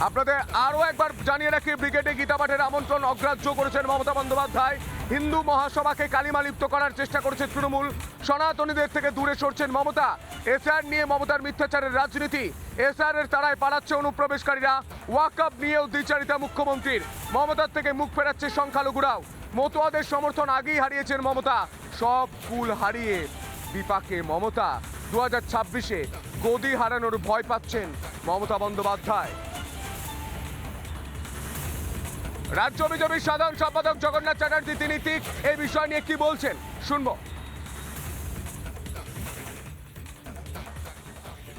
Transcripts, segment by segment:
আপনাদের আরও একবার জানিয়ে রাখি, ব্রিগেডে গীতা পাঠের আমন্ত্রণ অগ্রাহ্য করেছেন মমতা বন্দ্যোপাধ্যায়। হিন্দু মহাসভাকে কালিমালিপ্ত করার চেষ্টা করেছে তৃণমূল। সনাতনীদের থেকে দূরে সরছেন মমতা। এসআর নিয়ে মমতার মিথ্যাচারের রাজনীতি। এসআর এর তারায় পালাচ্ছে অনুপ্রবেশকারীরা। ওয়াকআপ নিয়েও দ্বিচারিতা মুখ্যমন্ত্রীর। মমতার থেকে মুখ ফেরাচ্ছে সংখ্যালঘুরাও। মতুয়াদের সমর্থন আগেই হারিয়েছেন মমতা। সব কুল হারিয়ে বিপাকে মমতা। দু হাজার ছাব্বিশে গদি হারানোর ভয় পাচ্ছেন মমতা বন্দ্যোপাধ্যায়। রাজ্য বিজেপির সাধারণ সম্পাদক জগন্নাথ চ্যাটার্জি, তিনি ঠিক এই বিষয় নিয়ে কি বলছেন? শুনব।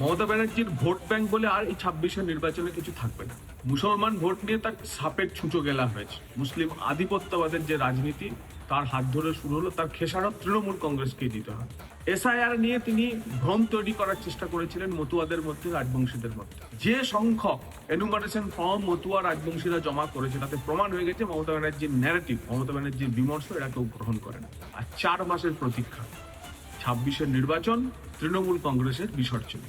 মমতা ব্যানার্জির ভোট ব্যাংক বলে আর এই ছাব্বিশের নির্বাচনে কিছু থাকবে না। মুসলমান ভোট নিয়ে তার সাপের ছুঁচো গেলা হয়েছে। মুসলিম আধিপত্যবাদের যে রাজনীতি, তার হাত ধরে শুরু হলো, তার খেসারত তৃণমূল কংগ্রেসকেই দিতে হয়। এসআইআর নিয়ে তিনি ভ্রম তৈরি করার চেষ্টা করেছিলেন মতুয়াদের মধ্যে, রাজবংশীদের মধ্যে। যে সংখ্যক এনুমারেশন ফর্ম মতুয়া, রাজবংশীরা জমা করেছে, তাতে প্রমাণ হয়ে গেছে মমতা ব্যানার্জির ন্যারেটিভ মমতা ব্যানার্জির বিমর্শ এরা কেউ গ্রহণ করে না। আর চার মাসের প্রতীক্ষা। ছাব্বিশের নির্বাচন, তৃণমূল কংগ্রেসের বিসর্জন।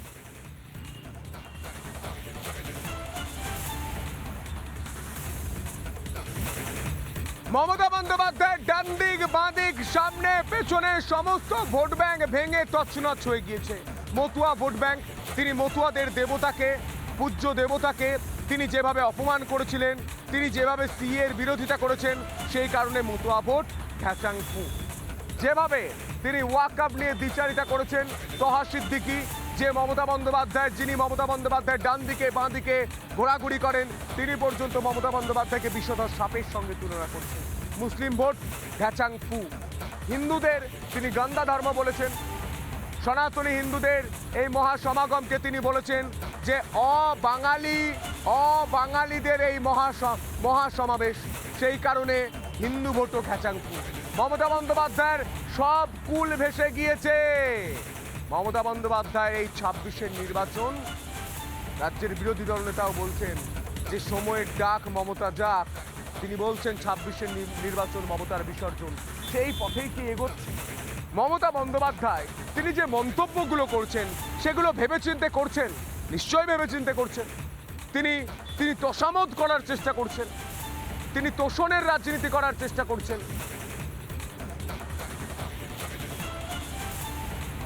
মমতা বন্দ্যোপাধ্যায় ডান দিক বাঁ দিক সামনে, পেছনে, সমস্ত ভোট ব্যাংক ভেঙে তছনছ হয়ে গিয়েছে। মতুয়া ভোট ব্যাংক, তিনি মতুয়াদের দেবতাকে, পূজ্য দেবতাকে, তিনি যেভাবে অপমান করেছিলেন, তিনি যেভাবে সিএর বিরোধিতা করেছেন, সেই কারণে মতুয়া ভোট ঘ্যাচাং যেভাবে তিনি ওয়াকআপ নিয়ে দ্বিচারিতা করেছেন, তহা সিদ্দিকি যে মমতা বন্দ্যোপাধ্যায়, যিনি মমতা বন্দ্যোপাধ্যায় ডান দিকে, বাঁ দিকে ঘোরাঘুরি করেন, তিনি পর্যন্ত মমতা বন্দ্যোপাধ্যায়কে বিশ্বধর সাপের সঙ্গে তুলনা করছেন। মুসলিম ভোট ঘ্যাচাং ফু। হিন্দুদের, তিনি গন্দা ধর্ম বলেছেন। সনাতনী হিন্দুদের এই মহাসমাগমকে তিনি বলেছেন যে অবাঙালি, অবাঙালিদের এই মহা মহাসমাবেশ, সেই কারণে হিন্দু ভোটও খেচাঙ্কু মমতা বন্দ্যোপাধ্যায়ের সব কুল ভেসে গিয়েছে। মমতা বন্দ্যোপাধ্যায় এই ছাব্বিশের নির্বাচন। রাজ্যের বিরোধী দল নেতাও বলছেন যে সময়ের ডাক মমতা যাক। তিনি বলছেন ছাব্বিশের নির্বাচন মমতার বিসর্জন। সেই পথেই কি এগোচ্ছে? মমতা বন্দ্যোপাধ্যায়, তিনি যে মন্তব্যগুলো করছেন, সেগুলো ভেবেচিন্তে করছেন? নিশ্চয়ই ভেবেচিন্তে করছেন। তিনি তিনি তোষামত করার চেষ্টা করছেন। তিনি তোষণের রাজনীতি করার চেষ্টা করছেন।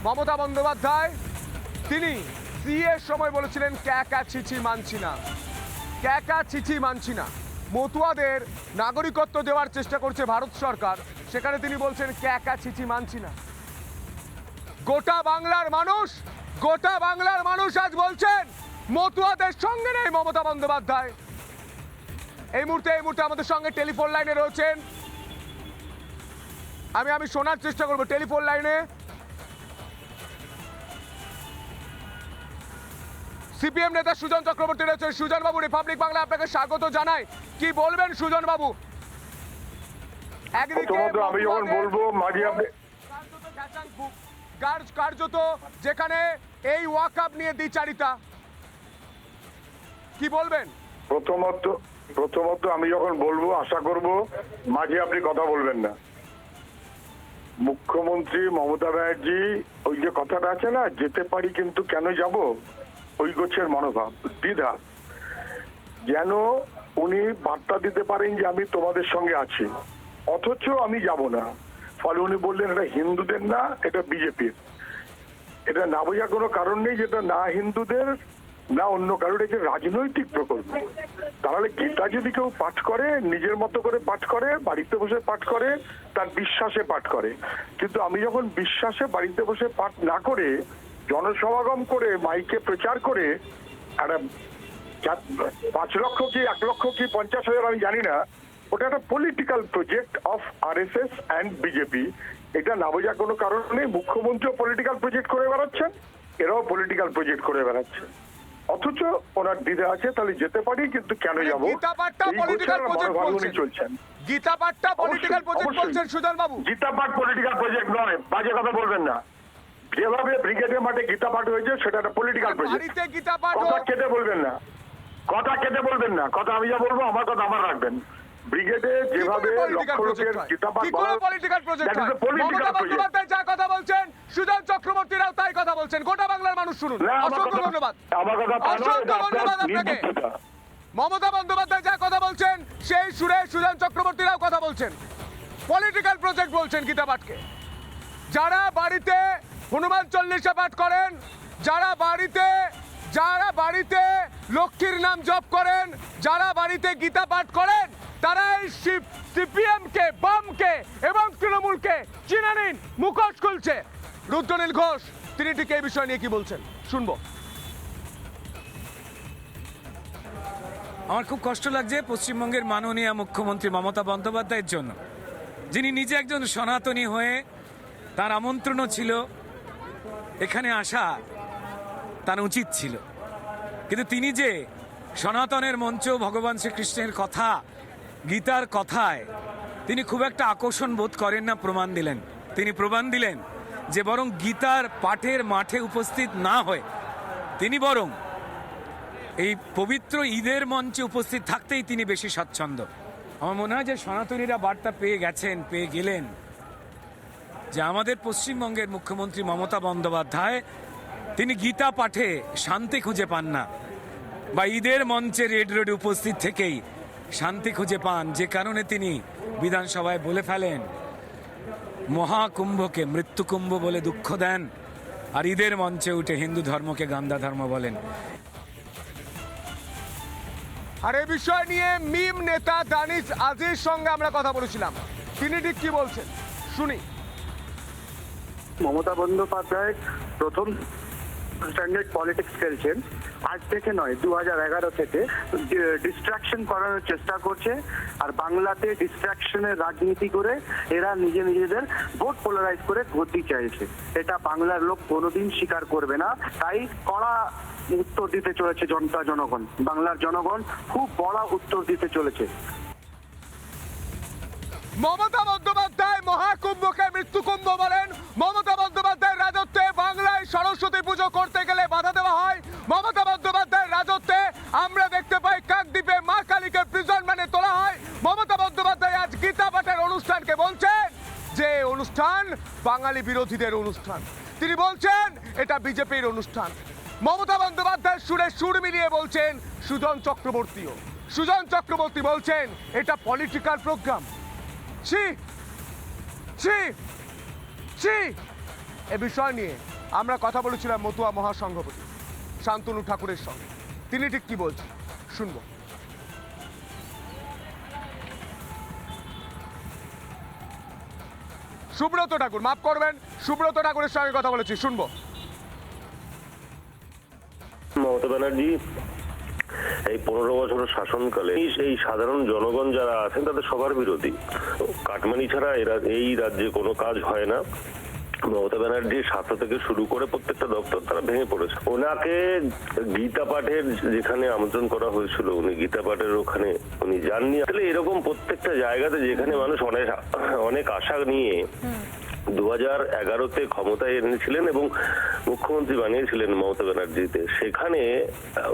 মমতা বন্দ্যোপাধ্যায়, তিনি সিএর সময় বলেছিলেন, ক্যাকা ছিছি মানছি না। ক্যাকা ছিছি মানছি না। মতুয়াদের নাগরিকত্ব দেওয়ার চেষ্টা করছে ভারত সরকার। সেখানে তিনি বলছেন, ক্যাকা ছিছি মানছি না। গোটা বাংলার মানুষ, গোটা বাংলার মানুষ আজ বলছেন, মতুয়াদের সঙ্গে নেই মমতা বন্দ্যোপাধ্যায়। এই মুহূর্তে এই মুহূর্তে আমাদের সঙ্গে টেলিফোন লাইনে রয়েছেন। আমি আমি শোনার চেষ্টা করব টেলিফোন লাইনে। সিপিএম নেতা সুজন চক্রবর্তী রয়েছেন। সুজন বাবু রিপাবলিক বাংলা আপনাকে স্বাগত জানাই। কি বলবেন সুজন বাবু? আমি যখন বলব মাঝে আপনি কার্যত কার্যত যেখানে এই ওয়াকআপ নিয়ে দ্বিচারিতা। কি বলবেন? প্রথমত প্রথমত আমি যখন বলব আশা করব মাঝে আপনি কথা বলবেন না। মুখ্যমন্ত্রী মমতা ব্যানার্জি ওই যে কথাটা আছে না যেতে পারি কিন্তু কেন যাব? ওই মনোভাব, দ্বিধা। যেন উনি বার্তা দিতে পারেন যে আমি তোমাদের সঙ্গে আছি। অথচ আমি যাব না। ফলে উনি বললেন, এটা হিন্দুদের না, এটা বিজেপির। এটা না বোঝার কোনো কারণ নেই যেটা না হিন্দুদের, না অন্য কারোর, এটা রাজনৈতিক প্রকল্প। তাহলে গীতা যদি কেউ পাঠ করে, নিজের মতো করে পাঠ করে, বাড়িতে বসে পাঠ করে, তার বিশ্বাসে পাঠ করে। কিন্তু আমি যখন বিশ্বাসে বাড়িতে বসে পাঠ না করে জনসমাগম করে মাইকে প্রচার করে একটা পাঁচ লক্ষ কি এক লক্ষ কি পঞ্চাশ হাজার আমি জানি না ওটা একটা political project of R S S and BJP এটা না বোঝার কোনো কারণ নেই মুখ্যমন্ত্রীও পলিটিক্যাল প্রজেক্ট করে বেড়াচ্ছেন এরাও পলিটিক্যাল প্রজেক্ট করে বেড়াচ্ছে অথচ ওনার দ্বিধা আছে তাহলে যেতে পারি কিন্তু কেন যাব? চলছেন। গীতা পাঠটা পলিটিক্যাল প্রজেক্ট বলছেন সুজন বাবু গীতা পাঠ পলিটিক্যাল প্রজেক্ট নয় বাজে কথা বলবেন না। যেভাবে ব্রিগেডের মাঠে গীতা পাঠ হয়েছে সেটা একটা পলিটিক্যাল বাড়িতে গীতা পাঠ কথা কেটে বলবেন না। কথা কেটে বলবেন না। কথা আমি যা বলব আমার কথা আমার রাখবেন। ব্রিগেডে যেভাবে লক্ষ লোকের পলিটিক্যাল প্রজেক্ট যা কথা বলছেন সুজন চক্রবর্তীরাও তাই কথা বলছেন। গোটা বাংলার মানুষ শুনুন। অসংখ্য ধন্যবাদ। আমার কথা অসংখ্য ধন্যবাদ আপনাকে। মমতা বন্দ্যোপাধ্যায় যা কথা বলছেন সেই সুরে সুজন চক্রবর্তীরাও কথা বলছেন। পলিটিক্যাল প্রজেক্ট বলছেন গীতা পাঠকে। যারা বাড়িতে হনুমান চল্লিশা পাঠ করেন, যারা বাড়িতে যারা বাড়িতে লক্ষ্মীর নাম জপ করেন, যারা বাড়িতে গীতা পাঠ করেন, তারা এই সিপিএমকে, বামকে এবং তৃণমূলকে চিনে নিন, মুখোশ খুলছে। রুদ্রনীল ঘোষ, তিনি ঠিক এই বিষয় নিয়ে কি বলছেন? শুনব। আমার খুব কষ্ট লাগছে পশ্চিমবঙ্গের মাননীয় মুখ্যমন্ত্রী মমতা বন্দ্যোপাধ্যায়ের জন্য। যিনি নিজে একজন সনাতনী হয়ে তার আমন্ত্রণও ছিল। এখানে আসা তার উচিত ছিল। কিন্তু তিনি যে সনাতনের মঞ্চ ভগবান শ্রীকৃষ্ণের কথা, গীতার কথায় তিনি খুব একটা আকর্ষণ বোধ করেন না, প্রমাণ দিলেন। তিনি প্রমাণ দিলেন যে বরং গীতার পাঠের মাঠে উপস্থিত না হয়ে তিনি বরং এই পবিত্র ঈদের মঞ্চে উপস্থিত থাকতেই তিনি বেশি স্বচ্ছন্দ আমার মনে হয় যে সনাতনীরা বার্তা পেয়ে গেছেন, পেয়ে গেলেন। যে আমাদের পশ্চিমবঙ্গের মুখ্যমন্ত্রী মমতা বন্দ্যোপাধ্যায়, তিনি গীতা পাঠে শান্তি খুঁজে পান না বা ঈদের মঞ্চে রেড রোডে উপস্থিত থেকেই শান্তি খুঁজে পান, যে কারণে তিনি বিধানসভায় বলে ফেলেন, মহাকুম্ভকে মৃত্যুকুম্ভ বলে দুঃখ দেন আর ঈদের মঞ্চে উঠে হিন্দু ধর্মকে গান্ধা ধর্ম বলেন। আর এ বিষয় নিয়ে মিম নেতা দানিশ আজির সঙ্গে আমরা কথা বলেছিলাম। তিনি ঠিক কি বলছেন? শুনি। মমতা বন্দ্যোপাধ্যায় প্রথম স্ট্যান্ডার্ড পলিটিক্স খেলছেন। আজ থেকে নয় দু থেকে। ডিস্ট্রাকশন করার চেষ্টা করছে আর বাংলাতে ডিস্ট্রাকশনের রাজনীতি করে এরা নিজে নিজেদের ভোট পোলারাইজ করে গতি চাইছে। এটা বাংলার লোক কোনোদিন স্বীকার করবে না। তাই কড়া উত্তর দিতে চলেছে জনতা জনগণ। বাংলার জনগণ খুব বড় উত্তর দিতে চলেছে। মমতা বন্দ্যোপাধ্যায় মহাকুম্ভকে মৃত্যুকুম্ভ বলেন। মমতা বন্দ্যোপাধ্যায়ের রাজত্বে বাংলায় সরস্বতী পুজো করতে গেলে বাধা দেওয়া হয়। মমতা বন্দ্যোপাধ্যায়ের রাজত্বে আমরা দেখতে পাই কাকদ্বীপে মা কালীকে প্রিজন মানে তোলা হয়। মমতা বন্দ্যোপাধ্যায় আজ গীতা পাঠের অনুষ্ঠানকে বলছেন, যে অনুষ্ঠান বাঙালি বিরোধীদের অনুষ্ঠান। তিনি বলছেন, এটা বিজেপির অনুষ্ঠান। মমতা বন্দ্যোপাধ্যায় সুরে সুর মিলিয়ে বলছেন, সুজন চক্রবর্তীও। সুজন চক্রবর্তী বলছেন, এটা পলিটিক্যাল প্রোগ্রাম ছি ছি ছি। এ বিষয় নিয়ে আমরা কথা বলেছিলাম মতুয়া মহাসংঘপতি, শান্তনু ঠাকুরের সঙ্গে। তিনি ঠিক কি বলছেন? শুনব। সুব্রত ঠাকুর, মাফ করবেন, সুব্রত ঠাকুরের সঙ্গে কথা বলেছি, শুনব। মমতা ব্যানার্জি এই পনেরো বছরের শাসনকালে সেই সাধারণ জনগণ যারা আছেন, তাদের সবার বিরোধী। কাটমানি ছাড়া এরা এই রাজ্যে কোনো কাজ হয় না। মমতা ব্যানার্জির স্বাস্থ্য থেকে শুরু করে প্রত্যেকটা দপ্তর তারা ভেঙে পড়েছে। ওনাকে গীতা পাঠের যেখানে আমন্ত্রণ করা হয়েছিল, উনি গীতা পাঠের ওখানে উনি যাননি। আসলে এরকম প্রত্যেকটা জায়গাতে যেখানে মানুষ অনেক অনেক আশা নিয়ে দু হাজার এগারোতে ক্ষমতায় এনেছিলেন এবং মুখ্যমন্ত্রী বানিয়েছিলেন মমতা ব্যানার্জিতে। সেখানে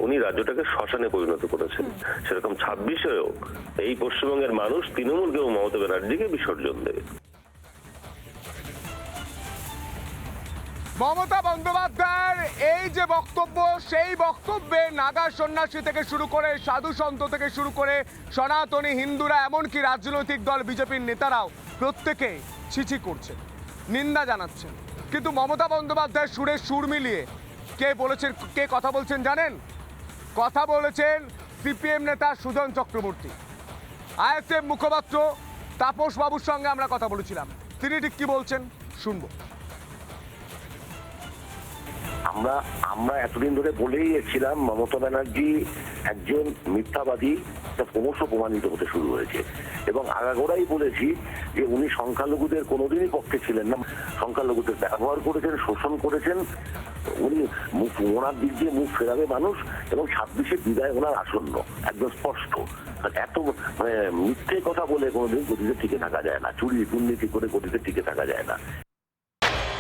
উনি রাজ্যটাকে শ্মশানে পরিণত করেছেন। সেরকম ছাব্বিশেও এই পশ্চিমবঙ্গের মানুষ তৃণমূলকে এবং মমতা ব্যানার্জিকে বিসর্জন দেবে। মমতা বন্দ্যোপাধ্যায়ের এই যে বক্তব্য, সেই বক্তব্যে নাগা সন্ন্যাসী থেকে শুরু করে, সাধু সন্ত থেকে শুরু করে, সনাতনী হিন্দুরা, এমনকি রাজনৈতিক দল, বিজেপির নেতারাও প্রত্যেকে ছিছি করছে। নিন্দা জানাচ্ছেন। কিন্তু মমতা বন্দ্যোপাধ্যায় সুরে সুর মিলিয়ে কে বলেছেন, কে কথা বলছেন জানেন? কথা বলেছেন সিপিএম নেতা সুজন চক্রবর্তী। আইএসএফ মুখপাত্র তাপস বাবুর সঙ্গে আমরা কথা বলেছিলাম। তিনি ঠিক কি বলছেন? শুনব। আমরা আমরা এতদিন ধরে বলেই এসেছিলাম মমতা ব্যানার্জি একজন মিথ্যাবাদী ক্রমশ প্রমাণিত হতে শুরু হয়েছে। এবং আগাগোড়াই বলেছি যে উনি সংখ্যালঘুদের কোনোদিনই পক্ষে ছিলেন না। সংখ্যালঘুদের ব্যবহার করেছেন, শোষণ করেছেন, উনি মুখ, ওনার দিক দিয়ে মুখ ফেরাবে মানুষ এবং ছাব্বিশে বিদায় ওনার আসন্ন, একদম স্পষ্ট। এত মানে মিথ্যে কথা বলে কোনোদিন গতিতে টিকে থাকা যায় না, চুরি, দুর্নীতি করে গতিতে টিকে থাকা যায় না।